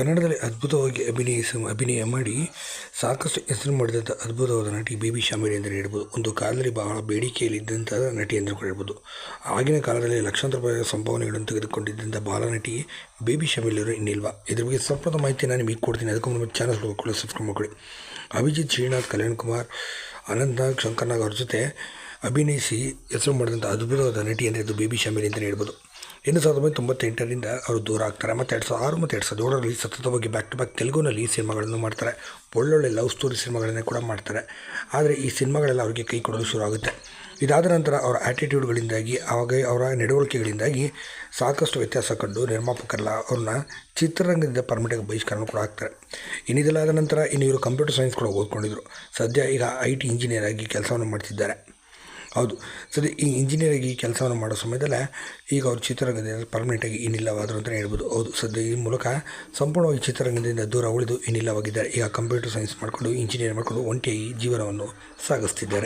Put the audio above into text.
ಕನ್ನಡದಲ್ಲಿ ಅದ್ಭುತವಾಗಿ ಅಭಿನಯಿಸ, ಅಭಿನಯ ಮಾಡಿ ಸಾಕಷ್ಟು ಹೆಸರು ಮಾಡಿದಂಥ ಅದ್ಭುತವಾದ ನಟಿ ಬೇಬಿ ಶಾಮಿಲಿ ಅಂದರೆ ಹೇಳ್ಬೋದು. ಒಂದು ಕಾಲದಲ್ಲಿ ಬಹಳ ಬೇಡಿಕೆಯಲ್ಲಿದ್ದಂಥ ನಟಿ ಕೂಡ ಹೇಳ್ಬೋದು. ಆಗಿನ ಕಾಲದಲ್ಲಿ ಲಕ್ಷಾಂತರ ರೂಪಾಯಿ ಸಂಭಾವನೆಗಳನ್ನು ತೆಗೆದುಕೊಂಡಿದ್ದಂಥ ಬಾಲನಟಿ ಬೇಬಿ ಶಾಮಿಲಿಯವರು ಇನ್ನಿಲ್ವಾ? ಇದ್ರ ಬಗ್ಗೆ ಸಂಪೂರ್ಣ ಮಾಹಿತಿ ನಾನು ನಿಮಗೆ ಕೊಡ್ತೀನಿ. ಅದಕ್ಕೂ ನಮ್ಮ ಚಾನಲ್ ಕೂಡ ಸಬ್ಸ್ಕ್ರೈಬ್ ಮಾಡ್ಕೊಳ್ಳಿ. ಅಭಿಜಿತ್, ಶ್ರೀನಾಥ್, ಕಲ್ಯಾಣ್ ಕುಮಾರ್ ಅನಂತನಾಥ್ ಶಂಕರ್ನಾಗ್ ಅವ್ರ ಜೊತೆ ಅಭಿನಯಿಸಿ ಹೆಸರು ಮಾಡಿದಂಥ ಅದ್ಭುತವಾದ ನಟಿ ಅಂದರೆ ಇದು ಬೇಬಿ ಶಾಮಿಲಿ ಅಂತಲೇ ಹೇಳ್ಬೋದು. ಇನ್ನು ಸಾವಿರದ ಒಂಬೈನೂರ ತೊಂಬತ್ತೆಂಟರಿಂದ ಅವರು ದೂರ ಆಗ್ತಾರೆ. ಮತ್ತು ಎರಡು ಸಾವಿರದ ಆರು ಮತ್ತು ಎರಡು ಸಾವಿರದ ಏಳರಲ್ಲಿ ಸತತವಾಗಿ ಬ್ಯಾಕ್ ಟು ಬ್ಯಾಕ್ ತೆಲುಗುನಲ್ಲಿ ಸಿನಿಮಾಗಳನ್ನು ಮಾಡ್ತಾರೆ. ಒಳ್ಳೊಳ್ಳೆ ಲವ್ ಸ್ಟೋರಿ ಸಿನಿಮಾಗಳನ್ನೇ ಕೂಡ ಮಾಡ್ತಾರೆ. ಆದರೆ ಈ ಸಿನಿಮಾಗಳೆಲ್ಲ ಅವರಿಗೆ ಕೈ ಕೊಡಲು ಶುರು ಆಗುತ್ತೆ. ಇದಾದ ನಂತರ ಅವರ ಆ್ಯಟಿಟ್ಯೂಡ್ಗಳಿಂದಾಗಿ ಆವಾಗ ಅವರ ನಡವಳಿಕೆಗಳಿಂದಾಗಿ ಸಾಕಷ್ಟು ವ್ಯತ್ಯಾಸ ಕಂಡು ನಿರ್ಮಾಪಕರೆಲ್ಲ ಅವ್ರನ್ನ ಚಿತ್ರರಂಗದಿಂದ ಪರ್ಮಿಟಾಗಿ ಬಹಿಷ್ಕರಣ ಕೂಡ ಆಗ್ತಾರೆ. ಇನ್ನಿದೆಲ್ಲ ನಂತರ ಇನ್ನು ಇವರು ಕಂಪ್ಯೂಟರ್ ಸೈನ್ಸ್ ಕೂಡ ಓದ್ಕೊಂಡಿದ್ರು. ಸದ್ಯ ಈಗ ಐ ಟಿ ಇಂಜಿನಿಯರ್ ಆಗಿ ಕೆಲಸವನ್ನು ಮಾಡ್ತಿದ್ದಾರೆ. ಹೌದು. ಸರಿ, ಈ ಇಂಜಿನಿಯರ್ ಆಗಿ ಕೆಲಸವನ್ನು ಮಾಡೋ ಸಮಯದಲ್ಲೇ ಈಗ ಅವರು ಚಿತ್ರರಂಗದಿಂದ ಪರ್ಮನೆಂಟಾಗಿ ಇನ್ನಿಲ್ಲವಾದರು ಅಂತಲೇ ಹೇಳ್ಬೋದು. ಹೌದು, ಸದ್ಯ ಈ ಮೂಲಕ ಸಂಪೂರ್ಣವಾಗಿ ಚಿತ್ರರಂಗದಿಂದ ದೂರ ಉಳಿದು ಇನ್ನಿಲ್ಲವಾಗಿದ್ದಾರೆ ಈಗ ಕಂಪ್ಯೂಟರ್ ಸೈನ್ಸ್ ಮಾಡಿಕೊಂಡು ಇಂಜಿನಿಯರ್ ಮಾಡಿಕೊಂಡು ಒಂಟಿಯಾಗಿ ಜೀವನವನ್ನು ಸಾಗಿಸ್ತಿದ್ದಾರೆ.